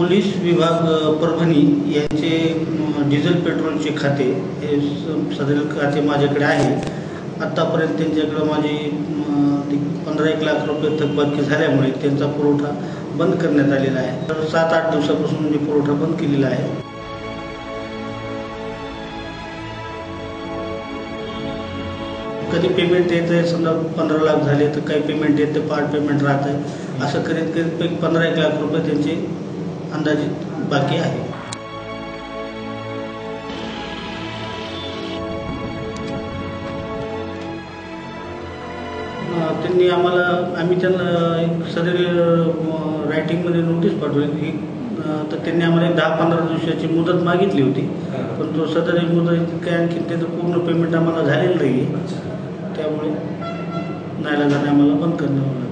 Police विभाग परभणी यांचे diesel पेट्रोलचे खाते हे स- सदरील खाते माझ्याकडे आहे. आत्तापर्यंत त्यांच्याकडं माझी पंधरा एक लाख रुपये थकबाकी झाल्यामुळे त्यांचा पुरवठा बंद करण्यात आलेला आहे. तर सात आठ दिवसापासून मी पुरवठा बंद केलेला आहे. कधी पेमेंट येत आहे समजा पंधरा लाख झाले तर काही पेमेंट येते पार्ट पेमेंट राहत आहे असं करीत करीत पंधरा एक लाख रुपये त्यांचे अंदाजित बाकी आहे. त्यांनी आम्हाला आम्ही त्यांना एक सदरी रायटिंगमध्ये नोटीस पाठवली की अं, तर त्यांनी आम्हाला एक दहा पंधरा दिवसाची मुदत मागितली होती. पण तो सदरी मुदत काय आणखी त्याचं पूर्ण पेमेंट आम्हाला झालेलं नाही आहे त्यामुळे नाईलाजाने आम्हाला बंद आलं.